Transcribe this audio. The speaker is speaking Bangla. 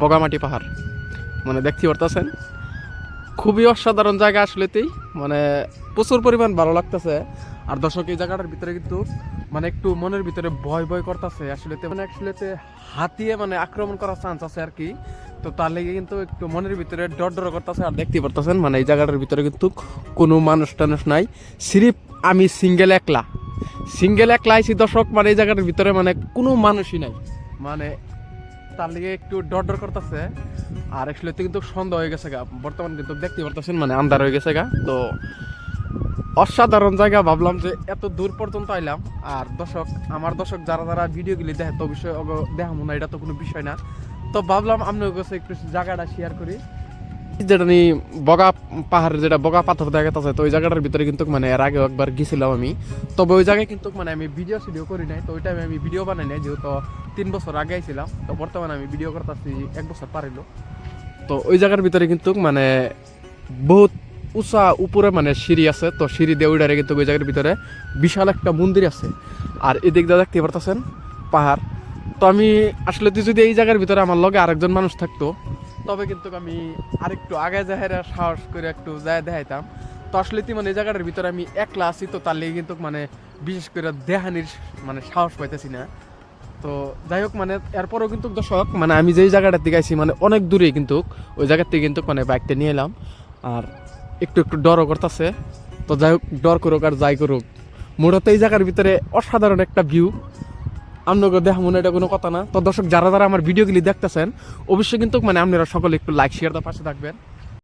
বগামাটি পাহাড়। মানে দেখতে পারতেছেন? খুবই অসাধারণ জায়গা আসলেতেই। মানে প্রচুর পরিমাণ ভালো লাগতেছে। আর দর্শক, এই জায়গাটার ভিতরে কিন্তু মানে একটু মনের ভিতরে ভয় ভয় করতেছে। আসলে মানে আসলেতে হাতিয়ে মানে আক্রমণ করার চান্স আছে আর কি। তো তার লেগে কিন্তু একটু মনের ভিতরে ডর ডর করতেছে আর দেখতে পারতেছেন। মানে এই জায়গাটার ভিতরে কিন্তু কোনো মানুষ টানুষ নাই। সিরিফ আমি সিঙ্গেল একলা। সিঙ্গেল একলা আইছি দর্শক মানে এই জায়গাটার ভিতরে মানে কোনো মানুষই নাই। মানে তার লিগে একটু ডর ডর করতেছে। আর আসলে কিন্তু সন্ধ্যা হয়ে গেছে গা। বর্তমান কিন্তু দেখতে পারতেছেন মানে আন্ধার হয়ে গেছে গা। তো অসাধারণ জায়গা ভাবলাম যে এত দূর পর্যন্ত আইলাম। আর দর্শক, আমার দর্শক যারা যারা ভিডিওগুলি দেখে, তো বিষয় দেখ মনে হয়, এটা তো কোনো বিষয় না। তো ভাবলাম কাছে একটু জায়গাটা শেয়ার করি। যেটা নি বগা পাহাড়ের যেটা বগা পাথর দেখা আছে তো ওই জায়গাটার ভিতরে কিন্তু মানে এর আগে একবার গেছিলাম আমি। তবে ওই জায়গায় কিন্তু মানে আমি ভিডিও সিডিও করি নাই, তো ওই টাইমে আমি ভিডিও বানাই নাই, যেহেতু তিন বছর আগে আইছিলাম, তো বর্তমানে আমি ভিডিও করতেছি, এক বছর পারিল তো ওই জায়গার ভিতরে কিন্তু মানে বহুত উঁচা উপরে মানে সিঁড়ি আছে, তো সিঁড়ি দিয়ে উইডারে কিন্তু ওই জায়গার ভিতরে বিশাল একটা মন্দির আছে। আর এদিক দিয়ে দেখতে পারতেছেন পাহাড়। তো আমি আসলে যদি এই জায়গার ভিতরে আমার লগে আরেকজন মানুষ থাকতো তবে কিন্তু আমি আরেকটু আগে যাহেরা সাহস করে একটু যায় দেখাইতাম। তো আসলে মানে এই জায়গাটার ভিতরে আমি একলা আছি, তো তার লেগে কিন্তু মানে বিশেষ করে দেহানির মানে সাহস পাইতেছি না। তো যাই হোক মানে এরপরেও কিন্তু দর্শক মানে আমি যেই জায়গাটার দিকে আইছি মানে অনেক দূরে কিন্তু, ওই জায়গার থেকে কিন্তু মানে বাইকটা নিয়ে এলাম। আর একটু একটু ডরও করতেছে। তো যাই হোক, ডর করুক আর যাই করুক। মূলত এই জায়গার ভিতরে অসাধারণ একটা ভিউ আপনাকে দেখ মনে এটা কোনো কথা না। তো দর্শক, যারা যারা আমার ভিডিওগুলি দেখতেছেন, অবশ্যই কিন্তু মানে আপনারা সকলে একটু লাইক শেয়ার দেওয়ার পাশে থাকবেন।